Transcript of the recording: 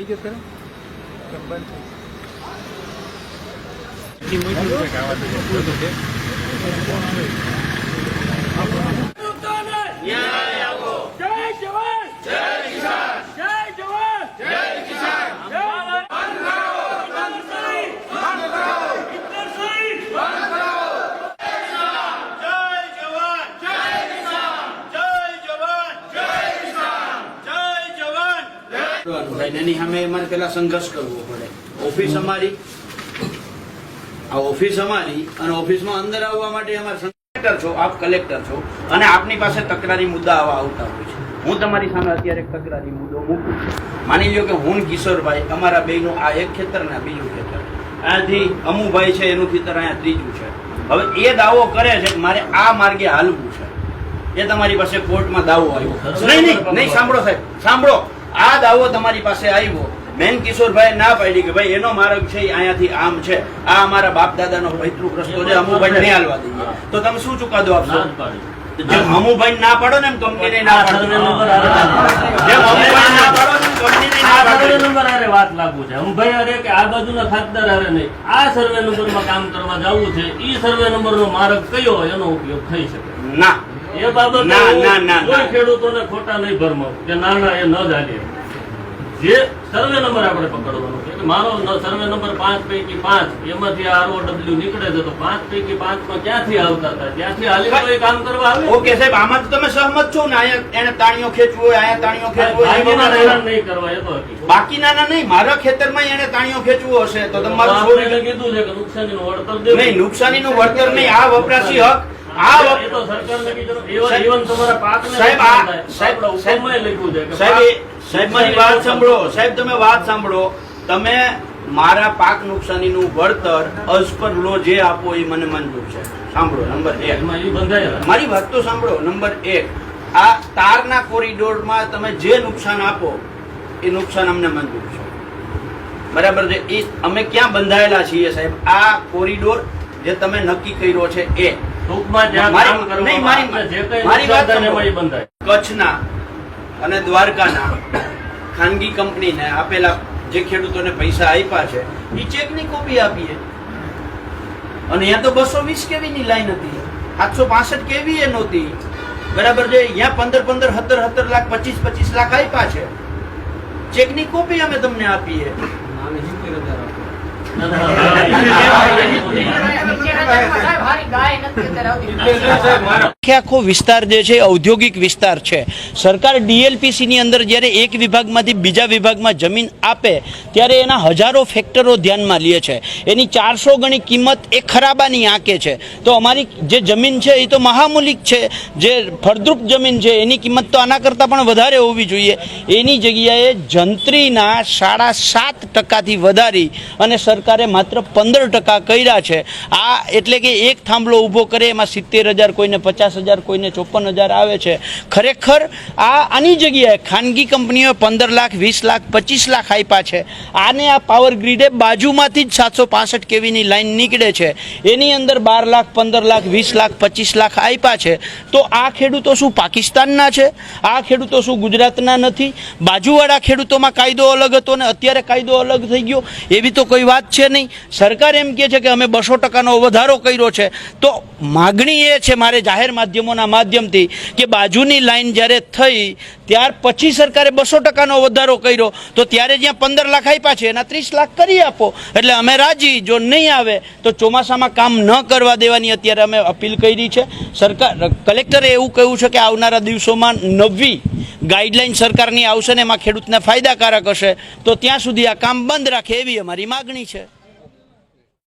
કહી ગયો ખરો? બંધ થઈ ગયું? એટલી મજૂરી છે કે આવા તો બધું છે. જય જવાન જય કિસાન જય જવાન જય કિસાન જય કરવાનું થાય ને એની સામે અમારે પેલા સંઘર્ષ કરવો પડે. ઓફિસ અમારી આ ઓફિસ અમારી અને ઓફિસમાં અંદર આવવા માટે અમારે કલેક્ટર છો આપ કલેક્ટર છો અને આપની પાસે તકરારી મુદ્દા આવા આવતા હોય છે. હું તમારી સામે અત્યારે એક તકરારી મુદ્દો મૂકું છું. માની લો કે હું કિશોરભાઈ અમારા બેયનું આ એક ખેતર ને બીજું ખેતર. આથી અમુભાઈ છે એનું ખેતર અહીંયા ત્રીજું છે. હવે એ દાવો કરે છે કે મારે આ માર્ગે હાલવું છે. એ તમારી પાસે કોર્ટમાં દાવો આવ્યો. નહીં નહીં નહીં સાંભળો સાહેબ સાંભળો. આ દાવો તમારી પાસે આવ્યો મેન કિશોરભાઈ ના પાડી કે ભાઈ એનો માર્ગ છે અહીંયાથી આમ છે આ અમારા બાપ દાદાનો પૈતૃક રસ્તો છે અમુભાઈ નહીં હાલવા દઈએ તો તમે શું ચુકાદો આપશો જેમ અમુભાઈ ના પાડો ને એમ કંપની ના પાડો જેમ અમુભાઈ ના પાડો ને એમ કંપની ના આ સર્વે પાડો નંબર હારે વાત લાગુ છે ભાઈ હારે કે આ બાજુના ખાતદાર હારે નહીં આ સર્વે નંબરમાં કામ કરવા જવું છે એ સર્વે નંબરનો માર્ગ કયો હોય એનો ઉપયોગ થઈ શકે ના એ બાબતે ના, ના, ના, કોઈ ખેડૂતોને ખોટા નહીં ભરમાવું. કે ના ના એ ન ચાલે જે સર્વે નંબર આપણે પકડવાનો છે કે મારો સર્વે નંબર પાંચ પૈકી પાંચ એમાંથી આરઓડબ્લ્યુ નીકળે છે તો પાંચ પૈકી પાંચમાં ક્યાંથી આવતા હતા? ત્યાંથી હાલી કામ કરવા આવે? ઓકે સાહેબ આમાં તો તમે સહમત છો ને અહીંયા એને તાણીઓ ખેંચવું હોય અહીંયા તાણીઓ ખેંચવું હોય બાકીના નહીં કરવા એ તો હકીકત. ના નહીં મારા ખેતરમાં એને તાણીઓ ખેંચવું હશે તો તમારું કીધું છે કે નુકસાનીનું વળતર દેવું. નહીં નુકસાનીનું વળતર નહીં આ વપરાશી હક નુકસાન તમે વાત સાંભળો. તમે મારા પાક નુકસાનીનું વળતર અસ પર લો જે આપો એ મને મંજૂર છે. સાંભળો નંબર એક. મારી વાત તો સાંભળો નંબર એક. આ તારના કોરિડોરમાં તમે જે નુકસાન આપો એ નુકસાન અમને મંજૂર છે. બરાબર છે? એ અમે ક્યાં બંધાયેલા છીએ સાહેબ? આ કોરિડોર જે તમે નક્કી કર્યો છે એ. ટૂંકમાં નહીં, મારી- મારી વાત. કચ્છના અને દ્વારકાના ખાનગી કંપનીને આપેલા જે ખેડૂતોને પૈસા આપ્યા છે એ ચેકની કોપી આપીએ. અને અહીંયા તો બસો વીસ કેવી ની લાઈન હતી? સાતસો પાસઠ કેવી એ નહોતી? બરાબર છે અહીંયા પંદર પંદર સત્તર સત્તર લાખ પચીસ પચીસ લાખ આપ્યા છે. ચેકની કોપી અમે તમને આપીએ. આખે વિસ્તાર જે છે ઔદ્યોગિક વિસ્તાર છે. સરકાર ડીએલપીસીની અંદર જ્યારે એક વિભાગમાંથી બીજા વિભાગમાં જમીન આપે, ત્યારે એના હજારો ફેક્ટરો ધ્યાનમાં લે છે. એની ચારસો ગણી કિંમત એ ખરાબાની આંકે છે. તો અમારી જે જમીન છે એ તો મહામૂલિક છે. જે ફળદ્રુપ જમીન છે, એની કિંમત તો આના કરતાં પણ વધારે હોવી જોઈએ. એની જગ્યાએ જંત્રીના સાડા સાત ટકાથી વધારી અને સરકારે માત્ર પંદર ટકા કર્યા છે. આ એટલે કે એક થાંભલો ઊભો કરે, એમાં સિત્તેર હજાર કોઈને, પચાસ હજાર કોઈને, ચોપન હજાર આવે છે. ખરેખર આ આની જગ્યાએ ખાનગી કંપનીઓ પંદર લાખ, વીસ લાખ, પચીસ લાખ આપ્યા છે. આને આ પાવર ગ્રીડે બાજુમાંથી જ સાતસો પાસઠ કેવીની લાઇન નીકળે છે. એની અંદર બાર લાખ, પંદર લાખ, વીસ લાખ, પચીસ લાખ આપ્યા છે. તો આ ખેડૂતો શું પાકિસ્તાનના છે? આ ખેડૂતો શું ગુજરાતના નથી? બાજુવાળા ખેડૂતોમાં કાયદો અલગ હતો ને અત્યારે કાયદો અલગ થઈ ગયો? એવી તો કોઈ વાત છે નહીં. સરકાર એમ કહે છે કે અમે બસો ટકાનો વધારો કર્યો છે. તો માગણી એ છે મારે જાહેર માધ્યમોના માધ્યમથી કે બાજુની લાઈન જ્યારે થઈ, ત્યાર પછી સરકારે બસો ટકાનો વધારો કર્યો. તો ત્યારે જ્યાં પંદર લાખ આપ્યા છે, એના ત્રીસ લાખ કરી આપો. એટલે અમે રાજી, જો નહીં આવે, તો ચોમાસામાં કામ ન કરવા દેવાની અત્યારે અમે અપીલ કરી છે. સરકાર, કલેક્ટરે એવું કહ્યું છે કે આવનારા દિવસોમાં નવી ગાઈડલાઈન સરકારની આવશે ને એમાં ખેડૂતને ફાયદાકારક હશે, તો ત્યાં સુધી આ કામ બંધ રાખે એવી અમારી માગણી છે.